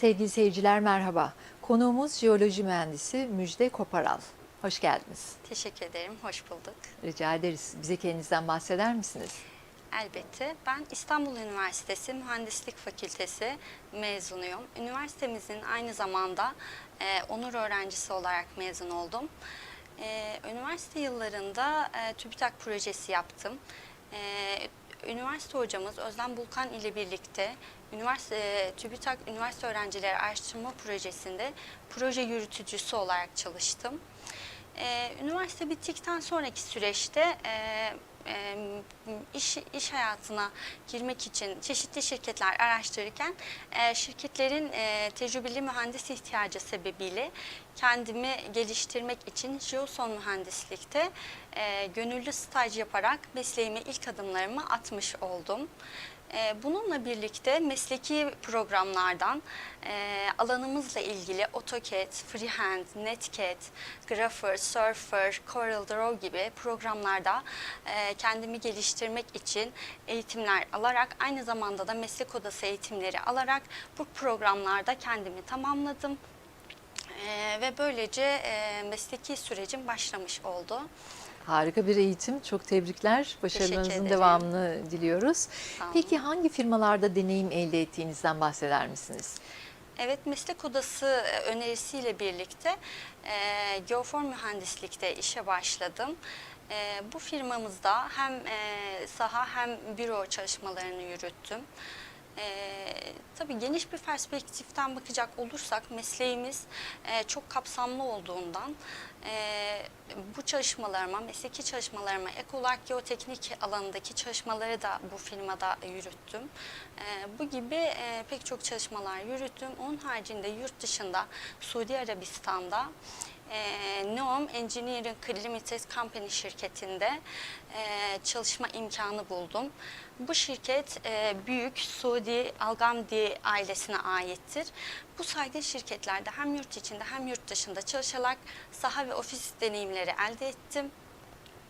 Sevgili seyirciler merhaba. Konuğumuz jeoloji mühendisi Müjde Koparal. Hoş geldiniz. Teşekkür ederim, hoş bulduk. Rica ederiz. Bize kendinizden bahseder misiniz? Elbette. Ben İstanbul Üniversitesi Mühendislik Fakültesi mezunuyum. Üniversitemizin aynı zamanda e, onur öğrencisi olarak mezun oldum. E, üniversite yıllarında e, TÜBİTAK projesi yaptım. E, üniversite hocamız Özlem Bulkan ile birlikte üniversite e, TÜBİTAK Üniversite Öğrencileri Araştırma Projesi'nde proje yürütücüsü olarak çalıştım. Ee, üniversite bittikten sonraki süreçte e, iş, iş hayatına girmek için çeşitli şirketler araştırırken e, şirketlerin e, tecrübeli mühendis ihtiyacı sebebiyle kendimi geliştirmek için jeoson mühendislikte e, gönüllü staj yaparak mesleğime ilk adımlarımı atmış oldum. E, Bununla birlikte mesleki programlardan e, alanımızla ilgili AutoCAD, Freehand, Netcad, Grapher, Surfer, CorelDRAW gibi programlarda e, kendimi geliştirmek için eğitimler alarak aynı zamanda da meslek odası eğitimleri alarak bu programlarda kendimi tamamladım. E, ve böylece mesleki sürecim başlamış oldu. Harika bir eğitim. Çok tebrikler. Başarılarınızın devamını diliyoruz. Peki hangi firmalarda deneyim elde ettiğinizden bahseder misiniz? Evet, meslek odası e, önerisiyle birlikte e, Geoform Mühendislik'te işe başladım. E, bu firmamızda hem e, saha hem büro çalışmalarını yürüttüm. E, tabii geniş bir perspektiften bakacak olursak mesleğimiz e, çok kapsamlı olduğundan e, bu çalışmalarıma, mesleki çalışmalarıma ek olarak geoteknik alanındaki çalışmaları da bu firmada yürüttüm. E, bu gibi e, pek çok çalışmalar yürüttüm. Onun haricinde yurt dışında Suudi Arabistan'da e, Neom Engineering Limited Company şirketinde e, çalışma imkanı buldum. Bu şirket e, büyük Suudi Algamdi ailesine aittir. Bu saygın şirketlerde hem yurt içinde hem yurt dışında çalışarak saha ve ofis deneyimleri elde ettim.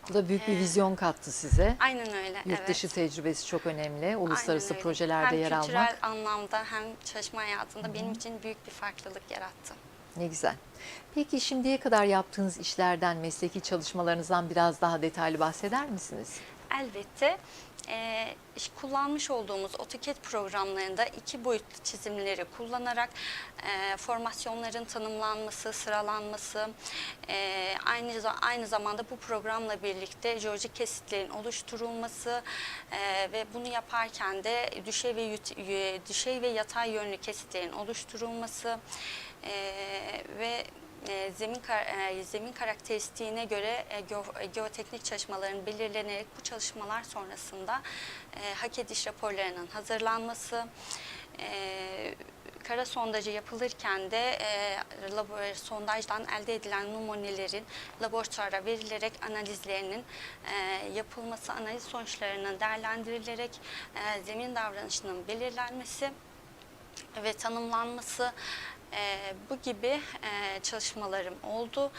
Bu da büyük bir Ee, vizyon kattı size. Aynen öyle. Yurt evet. dışı tecrübesi çok önemli. Uluslararası projelerde hem yer kültürel almak. anlamda hem çalışma hayatında benim için büyük bir farklılık yarattı. Ne güzel. Peki şimdiye kadar yaptığınız işlerden, mesleki çalışmalarınızdan biraz daha detaylı bahseder misiniz? Elbette e, iş- kullanmış olduğumuz AutoCAD programlarında iki boyutlu çizimleri kullanarak e, formasyonların tanımlanması, sıralanması, e, aynı aynı zamanda bu programla birlikte jeolojik kesitlerin oluşturulması e, ve bunu yaparken de düşey ve düşey ve yatay yönlü kesitlerin oluşturulması e, ve e, zemin kar- e, zemin karakteristiğine göre e, geo- e, geoteknik çalışmaların belirlenerek bu çalışmalar sonrasında e, hak ediş raporlarının hazırlanması, e, kara sondajı yapılırken de e, labor- sondajdan elde edilen numunelerin laboratuvara verilerek analizlerinin e, yapılması, analiz sonuçlarının değerlendirilerek e, zemin davranışının belirlenmesi ve tanımlanması e, bu gibi e, çalışmalarım oldu.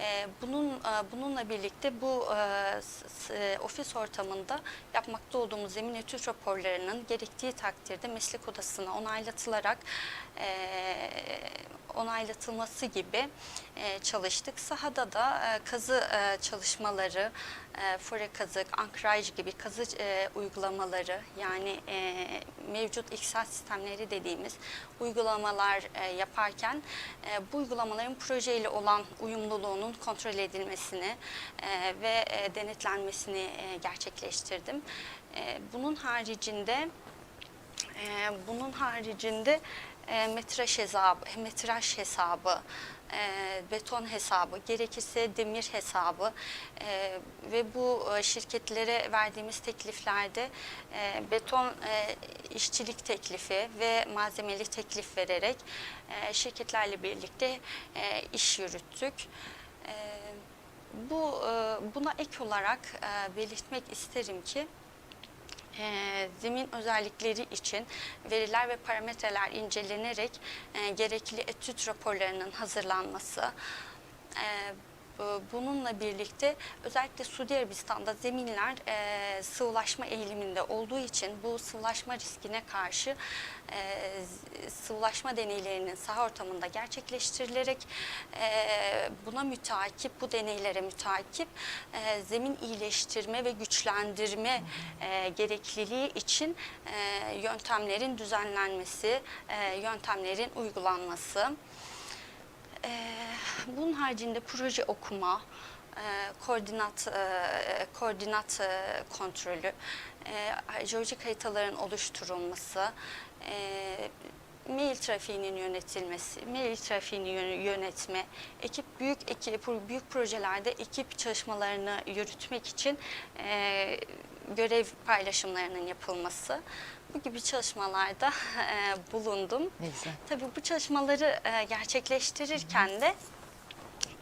E, bunun e, bununla birlikte bu e, s- ofis ortamında yapmakta olduğumuz zemin etüt raporlarının gerektiği takdirde meslek odasına onaylatılarak e, onaylatılması gibi e, çalıştık. Sahada da e, kazı e, çalışmaları, e, fore kazık, ankraj gibi kazı e, uygulamaları yani e, mevcut iksat sistemleri dediğimiz uygulamalar e, yaparken e, bu uygulamaların projeyle olan uyumluluğunun kontrol edilmesini e, ve e, denetlenmesini e, gerçekleştirdim. E, bunun haricinde ee, bunun haricinde e, metraj hesabı, metraj hesabı, e, beton hesabı, gerekirse demir hesabı e, ve bu e, şirketlere verdiğimiz tekliflerde e, beton e, işçilik teklifi ve malzemeli teklif vererek e, şirketlerle birlikte e, iş yürüttük. E, bu e, buna ek olarak e, belirtmek isterim ki e, zemin özellikleri için veriler ve parametreler incelenerek e, gerekli etüt raporlarının hazırlanması, e, bununla birlikte özellikle Suudi Arabistan'da zeminler e, sıvılaşma eğiliminde olduğu için bu sıvılaşma riskine karşı e, sıvılaşma deneylerinin saha ortamında gerçekleştirilerek e, buna müteakip, bu deneylere müteakip e, zemin iyileştirme ve güçlendirme e, gerekliliği için e, yöntemlerin düzenlenmesi, e, yöntemlerin uygulanması. Ee, bunun haricinde proje okuma, e, koordinat e, koordinat e, kontrolü, e, jeolojik haritaların oluşturulması, e, mail trafiğinin yönetilmesi, mail trafiğini yön- yönetme, ekip büyük ekip büyük projelerde ekip çalışmalarını yürütmek için e, görev paylaşımlarının yapılması. Bu gibi çalışmalarda e, bulundum. Ne güzel. Tabii bu çalışmaları e, gerçekleştirirken de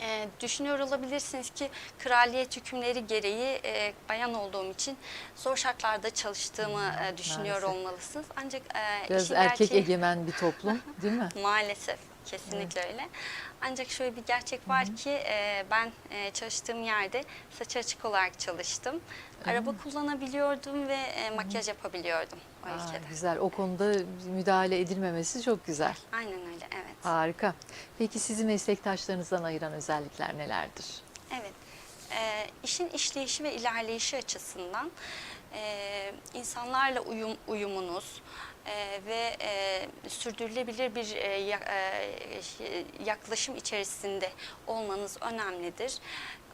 e, düşünüyor olabilirsiniz ki kraliyet hükümleri gereği e, bayan olduğum için zor şartlarda çalıştığımı e, düşünüyor maalesef. olmalısınız. Ancak e, Biraz işin erkek gerçeği- egemen bir toplum değil mi? Maalesef kesinlikle öyle. Ancak şöyle bir gerçek var ki e, ben e, çalıştığım yerde saç açık olarak çalıştım. Araba kullanabiliyordum ve e, makyaj yapabiliyordum o Aa, ülkede. güzel. O konuda müdahale edilmemesi çok güzel. Aynen öyle evet. Harika. Peki sizi meslektaşlarınızdan ayıran özellikler nelerdir? Evet, e, işin işleyişi ve ilerleyişi açısından e, insanlarla uyum uyumunuz e, ve e, sürdürülebilir bir e, e, şey- yaklaşım içerisinde olmanız önemlidir.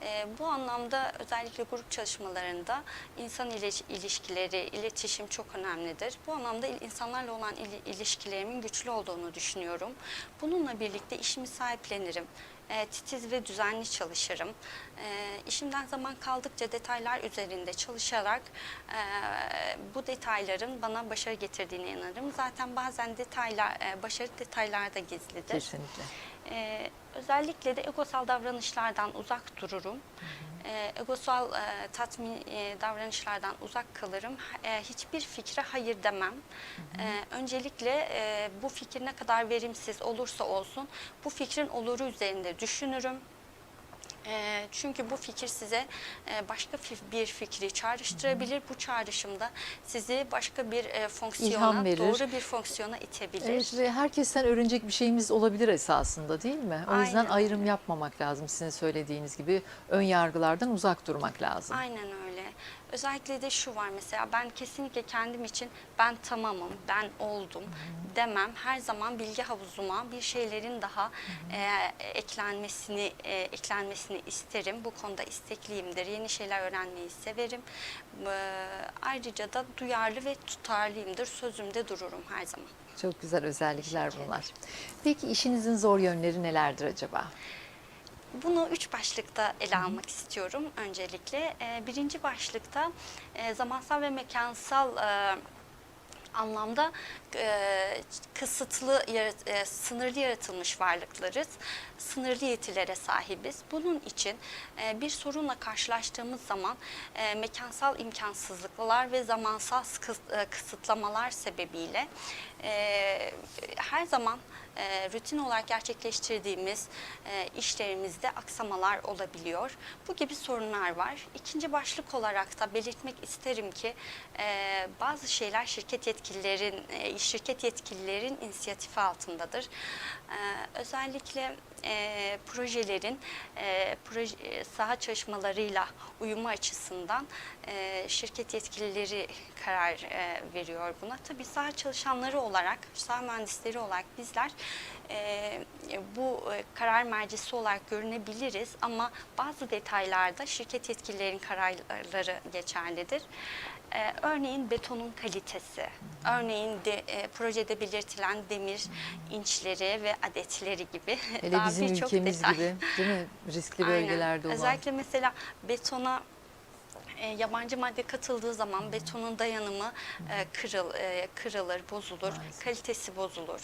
E, bu anlamda özellikle grup çalışmalarında insan iliş- ilişkileri, iletişim çok önemlidir. Bu anlamda insanlarla olan il- ilişkilerimin güçlü olduğunu düşünüyorum. Bununla birlikte işimi sahiplenirim. E, titiz ve düzenli çalışırım. E, işimden zaman kaldıkça detaylar üzerinde çalışarak e, bu detayların bana başarı getirdiğine inanırım. Zaten bazen detaylar, e, başarı detaylarda gizlidir. Kesinlikle. Ee, özellikle de egosal davranışlardan uzak dururum. Ee, egosal e, tatmin e, davranışlardan uzak kalırım. E, hiçbir fikre hayır demem. Ee, öncelikle e, bu fikir ne kadar verimsiz olursa olsun bu fikrin oluru üzerinde düşünürüm. E, çünkü bu fikir size e, başka bir fikri çağrıştırabilir. Bu çağrışımda sizi başka bir e, fonksiyona, İlham verir. doğru bir fonksiyona itebilir. Evet ve herkesten öğrenecek bir şeyimiz olabilir esasında değil mi? O yüzden Aynen ayrım yapmamak lazım sizin söylediğiniz gibi. Ön yargılardan uzak durmak lazım. Aynen öyle. Özellikle de şu var mesela ben kesinlikle kendim için ben tamamım, ben oldum demem. Her zaman bilgi havuzuma bir şeylerin daha e, eklenmesini e, eklenmesini isterim. Bu konuda istekliyimdir. Yeni şeyler öğrenmeyi severim. E, ayrıca da duyarlı ve tutarlıyımdır. Sözümde dururum her zaman. Çok güzel özellikler bunlar. Peki işinizin zor yönleri nelerdir acaba? Bunu üç başlıkta ele almak istiyorum öncelikle. Ee, Birinci başlıkta e, zamansal ve mekansal e, anlamda e, kısıtlı, yarat- e, sınırlı yaratılmış varlıklarız. Sınırlı yetilere sahibiz. Bunun için e, bir sorunla karşılaştığımız zaman e, mekansal imkansızlıklar ve zamansal e, kısıtlamalar sebebiyle e, her zaman e, rutin olarak gerçekleştirdiğimiz e, işlerimizde aksamalar olabiliyor. Bu gibi sorunlar var. İkinci başlık olarak da belirtmek isterim ki e, bazı şeyler şirket yetkililerin e, şirket yetkililerin inisiyatifi altındadır. E, özellikle e, projelerin e, proje, e, saha çalışmalarıyla uyumu açısından e, şirket yetkilileri karar e, veriyor buna. Tabii saha çalışanları olarak, saha mühendisleri olarak bizler e, bu e, karar mercisi olarak görünebiliriz ama bazı detaylarda şirket yetkililerin kararları geçerlidir. E, örneğin betonun kalitesi, örneğin de, e, projede belirtilen demir inçleri ve adetleri gibi Hele daha bizim birçok ülkemiz detay. gibi değil mi? Riskli Aynen. bölgelerde olan. Özellikle mesela betona e, yabancı madde katıldığı zaman betonun dayanımı e, kırıl, e, kırılır, bozulur, Maalesef. kalitesi bozulur.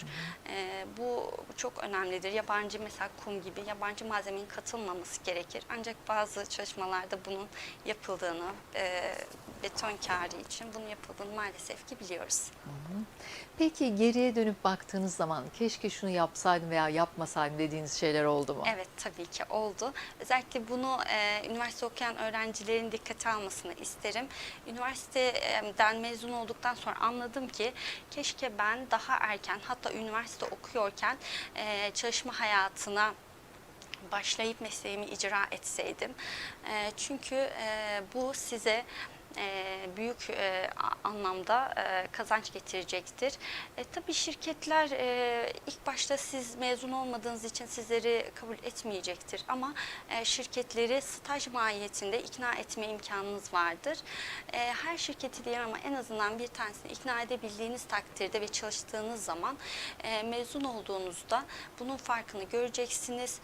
E, bu çok önemlidir. Yabancı mesela kum gibi yabancı malzemenin katılmaması gerekir. Ancak bazı çalışmalarda bunun yapıldığını, e, beton kârı için bunun yapıldığını maalesef ki biliyoruz. Peki geriye dönüp baktığınız zaman keşke şunu yapsaydım veya yapmasaydım dediğiniz şeyler oldu mu? Evet tabii ki oldu. Özellikle bunu e, üniversite okuyan öğrencilerin dikkate almasını isterim. Üniversiteden mezun olduktan sonra anladım ki keşke ben daha erken hatta üniversite okuyorken e, çalışma hayatına başlayıp mesleğimi icra etseydim. E, çünkü e, bu size e, büyük e, anlamda e, kazanç getirecektir. E, tabii şirketler ilk başta siz mezun olmadığınız için sizleri kabul etmeyecektir ama şirketleri staj mahiyetinde ikna etme imkanınız vardır. Her şirketi değil ama en azından bir tanesini ikna edebildiğiniz takdirde ve çalıştığınız zaman mezun olduğunuzda bunun farkını göreceksiniz.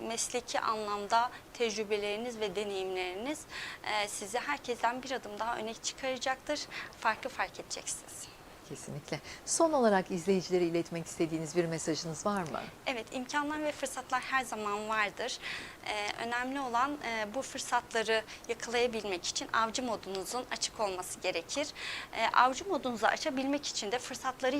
Mesleki anlamda tecrübeleriniz ve deneyimleriniz e, sizi herkesten bir adım daha öne çıkaracaktır. Farklı fark edeceksiniz. Kesinlikle. Son olarak izleyicilere iletmek istediğiniz bir mesajınız var mı? Evet, imkanlar ve fırsatlar her zaman vardır. Ee, önemli olan e, bu fırsatları yakalayabilmek için avcı modunuzun açık olması gerekir. Ee, avcı modunuzu açabilmek için de fırsatları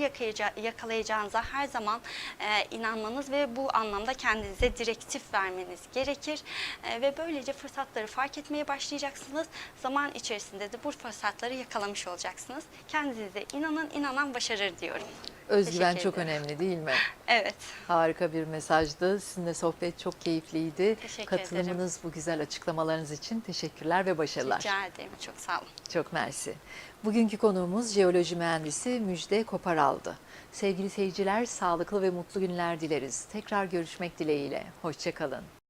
yakalayacağınıza her zaman e, inanmanız ve bu anlamda kendinize direktif vermeniz gerekir. E, ve böylece fırsatları fark etmeye başlayacaksınız. Zaman içerisinde de bu fırsatları yakalamış olacaksınız. Kendinize inanın, inanan başarır diyorum. Özgüven çok ederim. önemli değil mi? Evet. Harika bir mesajdı. Sizinle sohbet çok keyifliydi. Teşekkür Katılımınız, bu güzel açıklamalarınız için teşekkürler ve başarılar. Rica ederim. Çok sağ olun. Çok mersi. Bugünkü konuğumuz jeoloji mühendisi Müjde Koparaldı. Sevgili seyirciler, sağlıklı ve mutlu günler dileriz. Tekrar görüşmek dileğiyle. Hoşçakalın.